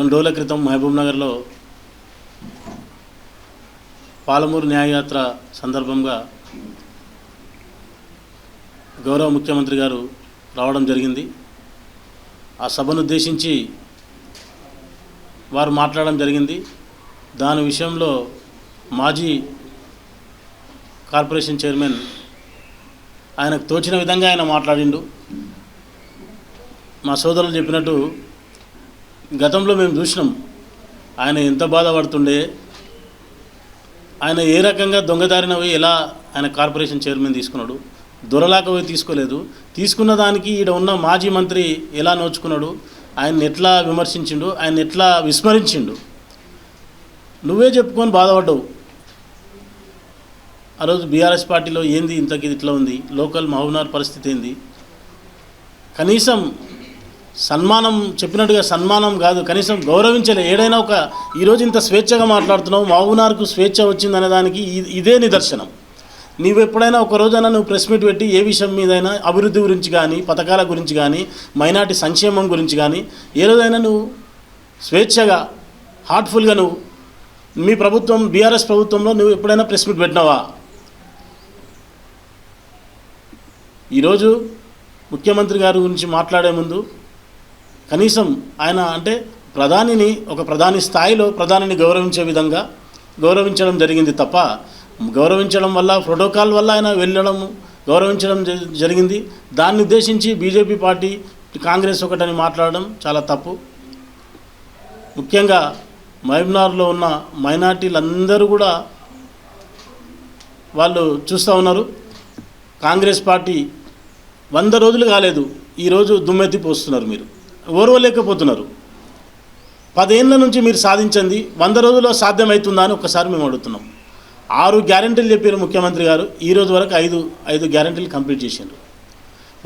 రెండు రోజుల క్రితం మహబూబ్ నగర్లో పాలమూరు న్యాయయాత్ర సందర్భంగా గౌరవ ముఖ్యమంత్రి గారు రావడం జరిగింది. ఆ సభను ఉద్దేశించి వారు మాట్లాడడం జరిగింది. దాని విషయంలో మాజీ కార్పొరేషన్ చైర్మన్ ఆయనకు తోచిన విధంగా ఆయన మాట్లాడిండు. మా సోదరులు చెప్పినట్టు గతంలో మేము చూసినాం. ఆయన ఎంత బాధపడుతుండే ఆయన ఏ రకంగా దొంగదారిన పోయి ఎలా ఆయన కార్పొరేషన్ చైర్మన్ తీసుకున్నాడు దొరలాక పోయి తీసుకోలేదు తీసుకున్న దానికి ఈడ ఉన్న మాజీ మంత్రి ఎలా నోచుకున్నాడు ఆయన ఎట్లా విమర్శించిండు ఆయన ఎట్లా విస్మరించిండు. నువ్వే చెప్పుకొని బాధపడ్డావు. ఆ రోజు బీఆర్ఎస్ పార్టీలో ఏంది ఇంతకి ఇట్లా ఉంది లోకల్ మహబూబ్నగర్ పరిస్థితి ఏంది? కనీసం సన్మానం చెప్పినట్టుగా సన్మానం కాదు కనీసం గౌరవించలే. ఏడైనా ఒక ఈరోజు ఇంత స్వేచ్ఛగా మాట్లాడుతున్నావు మావునార్కు స్వేచ్ఛ వచ్చిందనే దానికి ఇదే నిదర్శనం. నీవు ఎప్పుడైనా ఒక రోజైనా నువ్వు ప్రెస్ మీట్ పెట్టి ఏ విషయం మీదైనా అభివృద్ధి గురించి కానీ పథకాల గురించి కానీ మైనార్టీ సంక్షేమం గురించి కానీ ఏ రోజైనా నువ్వు స్వేచ్ఛగా హార్ట్ఫుల్గా నువ్వు మీ ప్రభుత్వం బీఆర్ఎస్ ప్రభుత్వంలో నువ్వు ఎప్పుడైనా ప్రెస్ మీట్ పెట్టినావా? ఈరోజు ముఖ్యమంత్రి గారి గురించి మాట్లాడే ముందు కనీసం ఆయన అంటే ప్రధానిని ఒక ప్రధాని స్థాయిలో ప్రధానిని గౌరవించే విధంగా గౌరవించడం జరిగింది తప్ప గౌరవించడం వల్ల ప్రోటోకాల్ వల్ల ఆయన వెళ్ళడం గౌరవించడం జ- జరిగింది. దాన్ని ఉద్దేశించి బీజేపీ పార్టీ కాంగ్రెస్ ఒకటని మాట్లాడడం చాలా తప్పు. ముఖ్యంగా మహబూబ్నగర్లో ఉన్న మైనార్టీలందరూ కూడా వాళ్ళు చూస్తూ ఉన్నారు. కాంగ్రెస్ పార్టీ వంద రోజులు కాలేదు ఈరోజు దుమ్మెత్తి పోస్తున్నారు మీరు. ఓర్వలేకపోతున్నారు. పదేళ్ళ నుంచి మీరు సాధించింది వంద రోజుల్లో సాధ్యమవుతుందా అని ఒకసారి మేము అడుగుతున్నాం. ఆరు గ్యారంటీలు చెప్పారు ముఖ్యమంత్రి గారు ఈ రోజు వరకు ఐదు ఐదు గ్యారెంటీలు కంప్లీట్ చేసిండ్రు.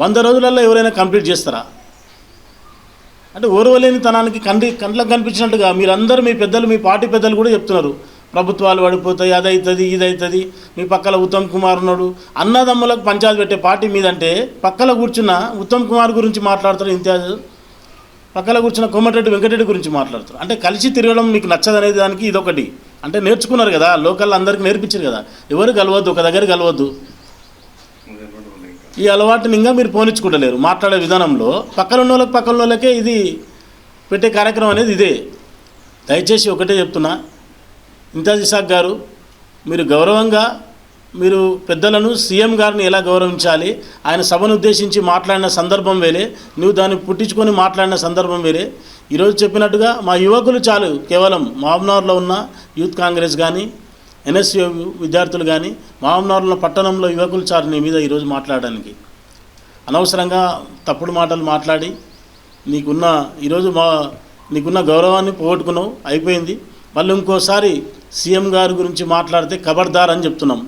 వంద రోజులలో ఎవరైనా కంప్లీట్ చేస్తారా? అంటే ఓర్వలేని తనానికి కండి కండ్లకు కనిపించినట్టుగా మీరందరూ మీ పెద్దలు మీ పార్టీ పెద్దలు కూడా చెప్తున్నారు. ప్రభుత్వాలు పడిపోతాయి అది అవుతుంది ఇది అవుతుంది మీ పక్కల ఉత్తమ్ కుమార్ ఉన్నాడు. అన్నదమ్ములకు పంచాయతీ పెట్టే పార్టీ మీదంటే పక్కల కూర్చున్న ఉత్తమ్ కుమార్ గురించి మాట్లాడుతారు ఇంతియాజ్ పక్కన కూర్చున్న కోమటిరెడ్డి వెంకటరెడ్డి గురించి మాట్లాడుతారు అంటే కలిసి తిరగడం మీకు నచ్చదనేది దానికి ఇదొకటి. అంటే నేర్చుకున్నారు కదా లోకల్ అందరికీ నేర్పించారు కదా. ఎవరు కలవద్దు ఒక దగ్గర కలవద్దు. ఈ అలవాటుని ఇంకా మీరు పోనిచ్చుకుంటలేరు. మాట్లాడే విధానంలో పక్కన ఉన్న వాళ్ళకి పక్కన వాళ్ళకే ఇది పెట్టే కార్యక్రమం అనేది ఇదే. దయచేసి ఒకటే చెప్తున్నా. ఇంతాజీ సాగ్ గారు మీరు గౌరవంగా మీరు పెద్దలను సీఎం గారిని ఎలా గౌరవించాలి? ఆయన సభను ఉద్దేశించి మాట్లాడిన సందర్భం వేరే నువ్వు దాన్ని పుట్టించుకొని మాట్లాడిన సందర్భం వేరే. ఈరోజు చెప్పినట్టుగా మా యువకులు చాలు. కేవలం మహబూబ్నగర్లో ఉన్న యూత్ కాంగ్రెస్ కానీ ఎన్ఎస్యు విద్యార్థులు కానీ మహబూబ్నగర్లో పట్టణంలో యువకులు చాలు నీ మీద ఈరోజు మాట్లాడడానికి. అనవసరంగా తప్పుడు మాటలు మాట్లాడి నీకున్న ఈరోజు మా నీకున్న గౌరవాన్ని పోగొట్టుకున్నావు. అయిపోయింది. మళ్ళీ ఇంకోసారి సీఎం గారి గురించి మాట్లాడితే ఖబర్దార్ అని చెప్తున్నాం.